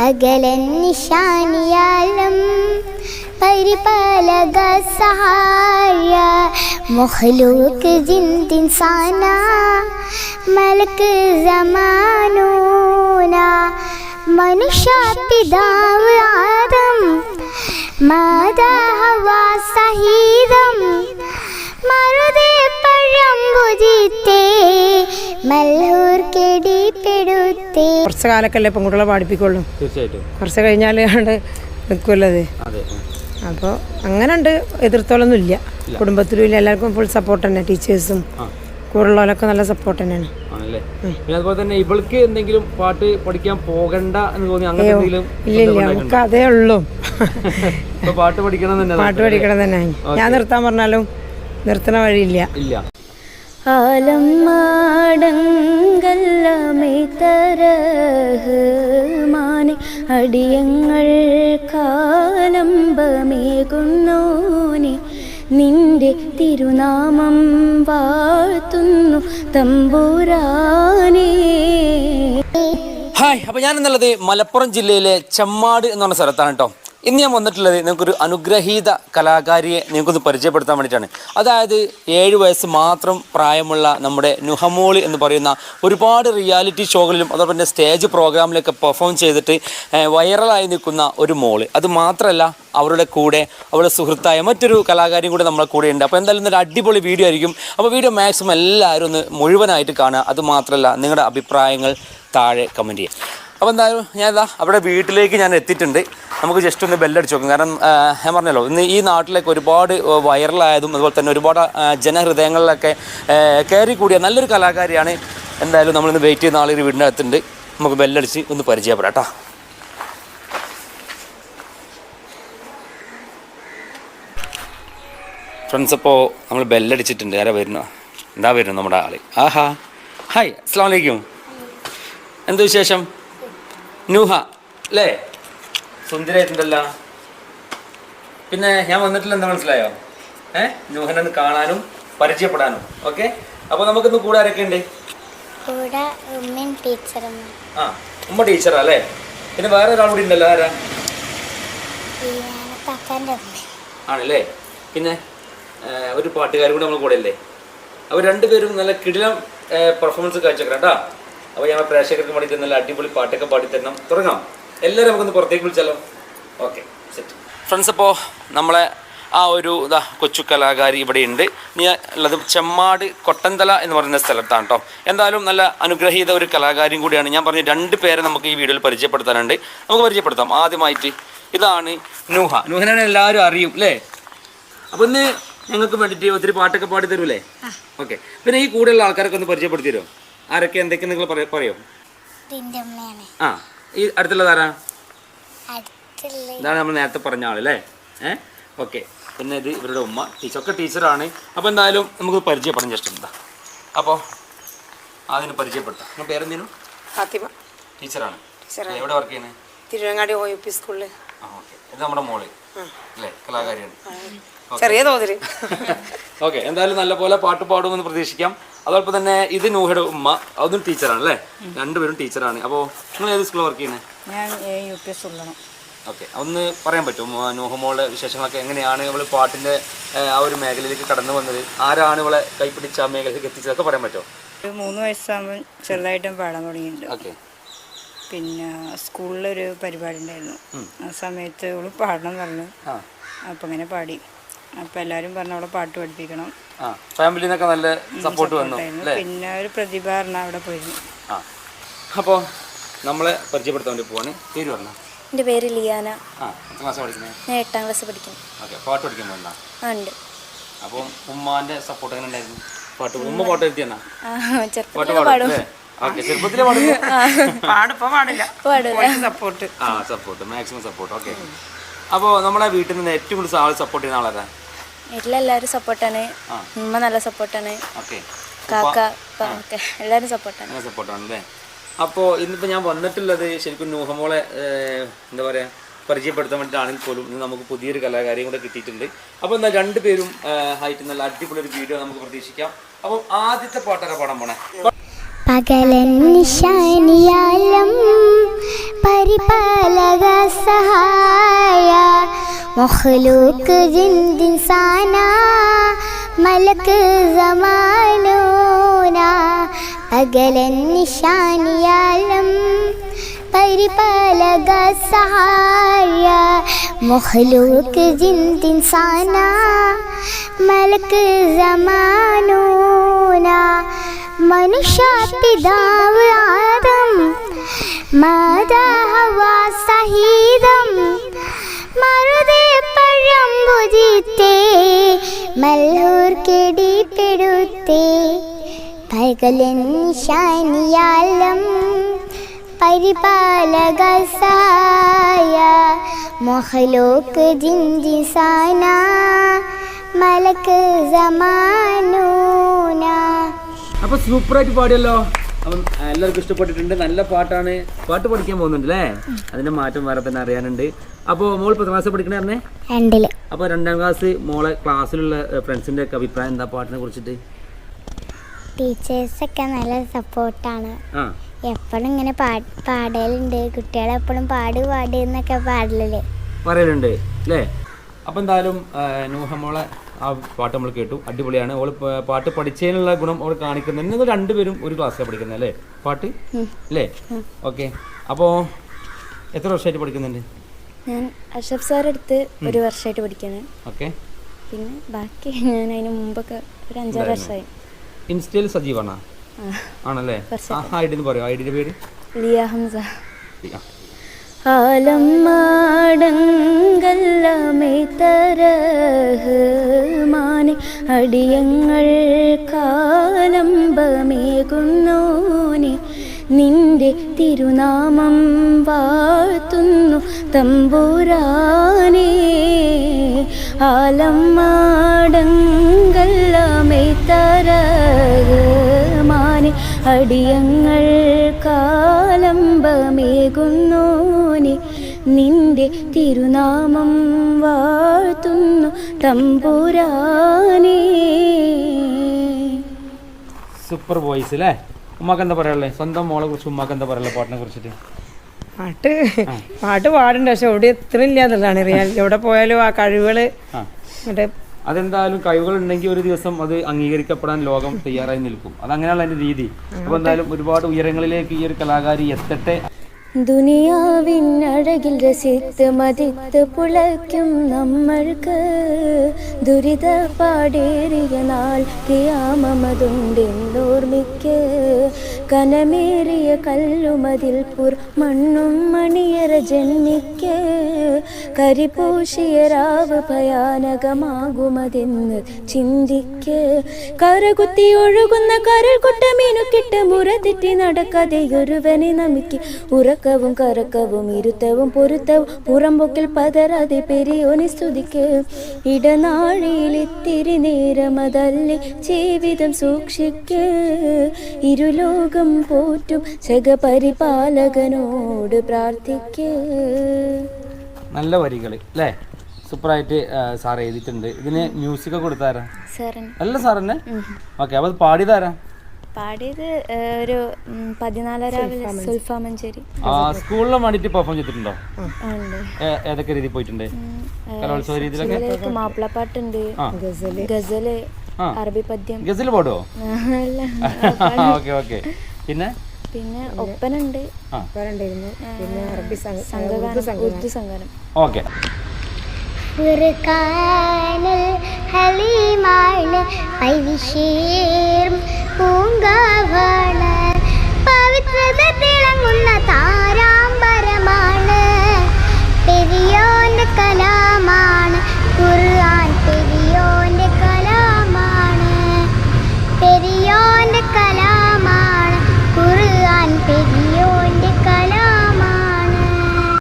അകലൻ നിശാനിയാലം പരിപാലക സഹായ മൊഹലൂക്ക് ജിന്തിൻസാന മലക്ക് ജമാനൂന മനുഷ്യ പിതാവ് ആദം മാതാ സഹീതം മറുതേ പഴം ഭുജിത്തേ മല്ലൂർ കെടിപ്പെടുത്തേ കുറച്ച് കാലൊക്കെയല്ലേ പെൺകുട്ടികളെ പഠിപ്പിക്കുള്ളൂ തീർച്ചയായിട്ടും. കുറച്ച് കഴിഞ്ഞാൽ കണ്ട് നിൽക്കുമല്ലോ അത്. അതെ അപ്പോൾ അങ്ങനെ ഉണ്ട് എതിർത്തോളൊന്നും ഇല്ല. കുടുംബത്തിലും ഇല്ല. എല്ലാവർക്കും ഫുൾ സപ്പോർട്ട് തന്നെ. ടീച്ചേഴ്സും ആ. കൂടുള്ളവരൊക്കെ നല്ല സപ്പോർട്ട് തന്നെയാണ്. ആണല്ലേ? പിന്നെ അതുപോലെ തന്നെ ഇവൾക്ക് എന്തെങ്കിലും പാട്ട് പഠിക്കാൻ പോകണ്ട എന്ന് തോന്നി അങ്ങനെ എന്തെങ്കിലും ഇല്ല ഇല്ല. നമുക്ക് അതേ ഉള്ളൂ. പാട്ട് പഠിക്കണം തന്നെ പാട്ട് പഠിക്കണം തന്നെ. ഞാൻ നിർത്താൻ പറഞ്ഞാലും നിർത്തണ വഴിയില്ല. ഇല്ല. ആലം മാടങ്കല്ലമേ തരഹമാനെ അടിയങ്ങൾ കാലംബമേകുന്നോനെ നിന്റെ തിരുനാമം വാഴ്ത്തുന്നു തമ്പുരാനേ. ഹായ് അപ്പോൾ ഞാൻ എന്നുള്ളത് മലപ്പുറം ജില്ലയിലെ ചെമ്മാട് എന്ന് പറഞ്ഞ സ്ഥലത്താണ് കേട്ടോ. ഇന്ന് ഞാൻ വന്നിട്ടുള്ളത് നിങ്ങൾക്കൊരു അനുഗ്രഹീത കലാകാരിയെ നിങ്ങൾക്കൊന്ന് പരിചയപ്പെടുത്താൻ വേണ്ടിയിട്ടാണ്. അതായത് ഏഴ് വയസ്സ് മാത്രം പ്രായമുള്ള നമ്മുടെ നുഹമോളി എന്ന് പറയുന്ന ഒരുപാട് റിയാലിറ്റി ഷോകളിലും അതോടൊപ്പം തന്നെ സ്റ്റേജ് പ്രോഗ്രാമിലൊക്കെ പെർഫോം ചെയ്തിട്ട് വൈറലായി നിൽക്കുന്ന ഒരു മോൾ. അത് മാത്രമല്ല അവരുടെ കൂടെ അവരുടെ സുഹൃത്തായ മറ്റൊരു കലാകാരിയും കൂടെ നമ്മളെ കൂടെ ഉണ്ട്. അപ്പോൾ എന്തായാലും ഒരു അടിപൊളി വീഡിയോ ആയിരിക്കും. അപ്പോൾ വീഡിയോ മാക്സിമം എല്ലാവരും ഒന്ന് മുഴുവനായിട്ട് കാണുക. അത് മാത്രമല്ല നിങ്ങളുടെ അഭിപ്രായങ്ങൾ താഴെ കമന്റ് ചെയ്യുക. അപ്പോൾ എന്തായാലും ഞാൻ ഇതാ അവിടെ വീട്ടിലേക്ക് ഞാൻ എത്തിയിട്ടുണ്ട്. നമുക്ക് ജസ്റ്റ് ഒന്ന് ബെല്ലടിച്ച് നോക്കും. കാരണം ഞാൻ പറഞ്ഞല്ലോ ഇന്ന് ഈ നാട്ടിലേക്ക് ഒരുപാട് വൈറലായതും അതുപോലെ തന്നെ ഒരുപാട് ജനഹൃദയങ്ങളിലൊക്കെ കയറി കൂടിയ നല്ലൊരു കലാകാരിയാണ് എന്തായാലും നമ്മളിന്ന് വെയിറ്റ് ചെയ്യുന്ന ആളൊരു വീടിന്റെ അകത്തുണ്ട് നമുക്ക് ബെല്ലടിച്ച് ഒന്ന് പരിചയപ്പെടാം കേട്ടോ. ഫ്രണ്ട്സ് അപ്പോൾ നമ്മൾ ബെല്ലടിച്ചിട്ടുണ്ട്. ആരാ വരുന്നു? എന്താ വരുന്നു നമ്മുടെ ആൾ? ആഹാ. ഹായ് അസ്സാം വലൈക്കും എന്ത് വിശേഷം? നൂഹ. അല്ലേ സുന്ദരായിട്ടുണ്ടല്ല പിന്നെ ഞാൻ വന്നിട്ടില്ല എന്താ മനസ്സിലായോ? ഏ? നൂഹനെ ഒന്ന് കാണാനും പരിചയപ്പെടാനും. ഓക്കെ? അപ്പോൾ നമുക്കിന്ന് കൂടെ ആരൊക്കെ ഉണ്ട് ആ ഉമ്മ ടീച്ചറാ അല്ലേ പിന്നെ വേറെ ഒരാൾ കൂടി ഉണ്ടല്ലോ ആരാ? ആണല്ലേ പിന്നെ ഒരു പാട്ടുകാരും കൂടെ നമ്മൾ കൂടെ അല്ലേ അവർ രണ്ടുപേരും നല്ല കിടിലം പെർഫോമൻസ് കേട്ടോ അപ്പോൾ ഞങ്ങൾ പ്രേക്ഷകർക്ക് വേണ്ടി തന്നെ നല്ല അടിപൊളി പാട്ടൊക്കെ പാടിത്തരണം. തരണം തുടങ്ങാം. എല്ലാവരും നമുക്കൊന്ന് പുറത്തേക്ക് വിളിച്ചാലോ? ഓക്കെ സെറ്റ് ഫ്രണ്ട്സ് അപ്പോൾ നമ്മളെ ആ ഒരു ഇതാ കൊച്ചു കലാകാരി ഇവിടെ ഉണ്ട്. ഇനി ഉള്ളത് ചെമ്മാട് കൊട്ടന്തല എന്ന് പറയുന്ന സ്ഥലത്താണ് കേട്ടോ എന്തായാലും നല്ല അനുഗ്രഹീത ഒരു കലാകാരിയും കൂടിയാണ്. ഞാൻ പറഞ്ഞ രണ്ട് പേരെ നമുക്ക് ഈ വീഡിയോയിൽ പരിചയപ്പെടുത്താനുണ്ട്. നമുക്ക് പരിചയപ്പെടുത്താം. ആദ്യമായിട്ട് ഇതാണ് നൂഹ. നൂഹനെ എല്ലാവരും അറിയും അല്ലേ അപ്പോൾ ഇന്ന് ഞങ്ങൾക്ക് വേണ്ടിയിട്ട് ഒത്തിരി പാട്ടൊക്കെ പാടി തരൂലേ ഓക്കെ. പിന്നെ ഈ കൂടെയുള്ള ആൾക്കാരൊക്കെ ഒന്ന് പരിചയപ്പെടുത്തി തരുമോ ആരൊക്കെ എന്തൊക്കെ നിങ്ങൾ പറയോ? ആ ഈ അടുത്തുള്ളത് ആരാ? ഇതാണ് നമ്മൾ നേരത്തെ പറഞ്ഞ ആളല്ലേ ഏ? ഓക്കെ. പിന്നെ ഇത് ഇവരുടെ ഉമ്മ. ടീച്ചർ ഒക്കെ ടീച്ചറാണ്. അപ്പോൾ എന്തായാലും നമുക്ക് പരിചയപ്പെടാൻ ജസ്റ്റ് എന്താ അപ്പോൾ അതിന് പരിചയപ്പെടുത്താം നിങ്ങൾ പേരെന്തേലും ഫാത്തിമ. ടീച്ചറാണ്. ടീച്ചറാണ്. എവിടെ വർക്ക് ചെയ്യുന്നത് തിരുവങ്ങാടി ഒ പി സ്കൂളിൽ ആ ഓക്കെ. ഇത് നമ്മുടെ മോൾ. അല്ലേ? കലാകാരിയാണ്. ചെറിയ തോതിൽ ഓക്കെ. എന്തായാലും നല്ല പോലെ പാട്ട് പാടുമെന്ന് പ്രതീക്ഷിക്കാം. അതോടൊപ്പം തന്നെ ഇത് നൂഹയുടെ ഉമ്മ അതും ടീച്ചറാണ് അല്ലേ? രണ്ടുപേരും ടീച്ചറാണ് അപ്പോൾ നിങ്ങൾ ഏത് സ്കൂളിൽ വർക്ക് ചെയ്യുന്നത് ഞാൻ യു പി സ്കൂളിലാണ് ഓക്കെ. ഒന്ന് പറയാൻ പറ്റുമോ? നൂഹമോളുടെ വിശേഷങ്ങളൊക്കെ എങ്ങനെയാണ് ഇവൾ പാട്ടിന്റെ ആ ഒരു മേഖലയിലേക്ക് കടന്നു വന്നത്? ആരാണ് ഇവളെ കൈപ്പിടിച്ച ആ മേഖലയിലേക്ക് എത്തിച്ചതൊക്കെ പറയാൻ പറ്റുമോ? ഒരു മൂന്ന് വയസ്സാകുമ്പോൾ ചെറുതായിട്ടും പാടാൻ തുടങ്ങിയിട്ടുണ്ട്. ഓക്കെ. പിന്നെ സ്കൂളിലൊരു പരിപാടി ഉണ്ടായിരുന്നു. ആ സമയത്ത് ഇവൾ പാടണം പറഞ്ഞു. അപ്പം അങ്ങനെ പാടി. അപ്പം എല്ലാരും പറഞ്ഞു അവളെ പാട്ട് പഠിപ്പിക്കണം. ആ ഫാമിലിയിൽ നിന്നൊക്കെ നല്ല സപ്പോർട്ട് വന്നു. പിന്നെ ഒരു പ്രതിഭ പറഞ്ഞ അവിടെ പോയിരുന്നു. ആ അപ്പോൾ നമ്മളെ പരിചയപ്പെടുത്താൻ വേണ്ടി പോവാണ്. പേര് പറഞ്ഞോ? എന്റെ പേര് ലിയാന. ഞാൻ എട്ടാം ക്ലാസ് പഠിക്കുന്നു. ഓക്കെ പാട്ട് പഠിക്കാൻ പോകുന്ന ഉണ്ട്. അപ്പം ഉമ്മാന്റെ സപ്പോർട്ട് എങ്ങനെ ഉണ്ടായിരുന്നു? പാട്ട് ഉമ്മ പാട്ട് എഴുതിയെന്നാ ആ പാട്ട് പാടും ചെറുപ്പത്തിലെ പാടില്ല. പാടും സപ്പോർട്ട് ആ സപ്പോർട്ട് മാക്സിമം സപ്പോർട്ട് ഓക്കെ. അപ്പോൾ നമ്മുടെ വീട്ടിൽ നിന്ന് ഏറ്റവും കൂടുതൽ ആൾ സപ്പോർട്ട് ചെയ്യുന്ന ആളാരാ? വീട്ടിലെല്ലാവരും സപ്പോർട്ടാണ്. ഉമ്മ നല്ല സപ്പോർട്ടാണ്. കാക്ക ഒക്കെ എല്ലാവരും സപ്പോർട്ടാണ്. സപ്പോർട്ടാണ് അല്ലേ അപ്പോൾ ഇന്നിപ്പോൾ ഞാൻ വന്നിട്ടുള്ളത് ശരിക്കും നൂഹമോളെ എന്താ പറയുക പരിചയപ്പെടുത്താൻ വേണ്ടിയിട്ടാണെങ്കിൽ പോലും ഇന്ന് നമുക്ക് പുതിയൊരു കലാകാരിയും കൂടെ കിട്ടിയിട്ടുണ്ട്. അപ്പോൾ എന്നാൽ രണ്ടുപേരും ആയിട്ട് നല്ല അടിപൊളി ഒരു വീഡിയോ നമുക്ക് പ്രതീക്ഷിക്കാം. അപ്പം ആദ്യത്തെ പാട്ടൊക്കെ പാടാൻ പോണേ. പകലൻ നിശാനിയാലം പരിപാലക സഹായ മഖ്ലൂക്ക് ജിന്ദിൻസാന മലക്ക് സമാനോന. അകലൻ നിശാനിയാലം പരിപാലക സഹായ. മഖ്ലൂക്ക് ജിന്ദിൻസാന മലക്ക് സമാനോന. മനുഷ്യ പിതാവ് ആദം മാതാഹവാ ശാനിയാലം പരിപാലക സായ മൊഹലോക്ക് ജിന്ദിസാന മലക്ക് സമാനൂന. അപ്പൊ സൂപ്പറായിട്ട് പാടിയല്ലോ. അപ്പം എല്ലാവർക്കും ഇഷ്ടപ്പെട്ടിട്ടുണ്ട്. നല്ല പാട്ടാണ്. പാട്ട് പഠിക്കാൻ പോകുന്നുണ്ട് അല്ലേ അതിന്റെ മാറ്റം വേറെ തന്നെ അറിയാനുണ്ട്. അപ്പോൾ മോൾ പത്താം ക്ലാസ് പഠിക്കണേ പറഞ്ഞേ? രണ്ടിൽ. അപ്പോൾ രണ്ടാം ക്ലാസ് മോളെ ക്ലാസ്സിലുള്ള ഫ്രണ്ട്സിന്റെ ഒക്കെ അഭിപ്രായം എന്താ പാട്ടിനെ കുറിച്ചിട്ട്? ടീച്ചേഴ്സൊക്കെ നല്ല സപ്പോർട്ടാണ് എപ്പോഴും ഇങ്ങനെ പാടലുണ്ട്. കുട്ടികളെപ്പോഴും പാട് പാട് എന്നൊക്കെ പാടലല്ലേ പറയലുണ്ട്. അല്ലേ അപ്പം എന്തായാലും നൂഹമോളെ നൂഹ മോളെ ആ പാട്ട് നമ്മൾ കേട്ടു. അടിപൊളിയാണ്. ഓൾ പാട്ട് പഠിച്ചതിനുള്ള ഗുണം അവൾ കാണിക്കുന്നത് നിങ്ങൾ രണ്ടുപേരും ഒരു ക്ലാസ്സിലാണ് പഠിക്കുന്നത് അല്ലേ? പാട്ട്? അല്ലേ? ഓക്കെ. അപ്പോൾ എത്ര വർഷമായിട്ട് പഠിക്കുന്നുണ്ട്? ഞാൻ അഷഫ് സാർ അടുത്ത് ഒരു വർഷമായിട്ട് പഠിക്കുന്നത് ഓക്കെ. പിന്നെ ബാക്കി ഞാൻ അതിന് മുമ്പൊക്കെ ഒരു അഞ്ചാറ് വർഷമായി ഇൻസ്റ്റയിൽ സജീവാണോ? ആണല്ലേ? ഐ ഡി പറയോ. ഐ ഡിയുടെ പേര്? ലിയ ഹംസ. ആ. ആലമ്മാടങ്കല്ലമേ തരഹമാനെ അടിയങ്ങൾ കാലംബമേകുന്നോനെ നിന്റെ തിരുനാമം വാഴ്ത്തുന്നു തമ്പൂരാനെ. ആലമ്മാടങ്കല്ലമേ തരമാനെ അടിയങ്ങൾ കാലംബമേകുന്നോനെ നിന്റെ തിരുനാമം വാഴ്ത്തുന്നു തമ്പുരാനേ. സൂപ്പർ വോയിസ് അല്ലേ ഉമ്മാക്ക് എന്താ പറയാനുള്ളത് സ്വന്തം മോളെ കുറിച്ച് ഉമ്മാക്ക് എന്താ പറയാനുള്ളത് പാട്ടിനെ കുറിച്ചിട്ട്? പാട്ട് പാട്ട് പാടുണ്ട് പക്ഷെ എവിടെ ഇല്ല എന്നുള്ളതാണ് റിയാലിറ്റി എവിടെ പോയാലും ആ കഴിവുകൾ മറ്റേ അതെന്തായാലും കഴിവുകൾ ഉണ്ടെങ്കിൽ ഒരു ദിവസം അത് അംഗീകരിക്കപ്പെടാൻ ലോകം തയ്യാറായി നിൽക്കും. അത് അതങ്ങനെയുള്ള അതിന്റെ രീതി അപ്പൊ എന്തായാലും ഒരുപാട് ഉയരങ്ങളിലേക്ക് ഈ ഒരു കലാകാരി എത്തട്ടെ. ദുനിയാവിൻ അഴകിൽ രസിത്ത് മതിത്ത് പുളയ്ക്കും നമ്മൾക്ക്. ദുരിത പാടേറിയ നാൾ കിയാമതുണ്ടെന്നോർമ്മിക്ക് കനമേറിയ കല്ലുമതിൽ പുർ മണ്ണും മണിയറ ജന്മിക്ക്. കരിപൂശിയ രാവ് ഭയാനകമാകുമതെന്ന് ചിന്തിക്ക്. കരകുത്തി ഒഴുകുന്ന കരൾ കൊട്ടമീനുക്കിട്ട് മുറതെറ്റി നടക്കാതെ ഒരുവനെ നമുക്ക്. ഉറക്കവും കറക്കവും ഇരുത്തവും പൊരുത്തവും പുറമ്പൊക്കിൽ പതരാതെ പെരിയോനെ സ്തുതിക്ക്. ഇടനാഴിയിൽ ഇത്തിരി നേരം അതല്ലേ ജീവിതം സൂക്ഷിക്ക്. ഇരുലോകം പോറ്റും ജഗപരിപാലകനോട് പ്രാർത്ഥിക്ക്. നല്ല വരികൾ അല്ലേ? സൂപ്പറായിട്ട് സാർ എഴുതിയിട്ടുണ്ട്. ഇതിന് മ്യൂസിക് കൊടുത്താരാ? അല്ല സാർ തന്നെ ഓക്കെ അപ്പൊ അത് പാടിയതാരാ? പാടിയത് ഒരു ഉം, പതിനാലര സുൽഫ മഞ്ചേരി. ആ സ്കൂളിലും പെർഫോം ചെയ്തിട്ടുണ്ടോ? ഏതൊക്കെ പോയിട്ടുണ്ട്? കലോത്സവ രീതിയിലൊക്കെ? മാപ്പിളപ്പാട്ടുണ്ട്. ഗസൽ. അറബി പദ്യം. ഗസൽ പാടുവോ? അല്ല. Okay okay. പിന്നെ? പിന്നെ ഒപ്പനുണ്ട്. പിന്നെ ഓക്കെ. ഹലീമാണ് പൂങ്കാവാണ് പവിത്രത തിളങ്ങുന്ന.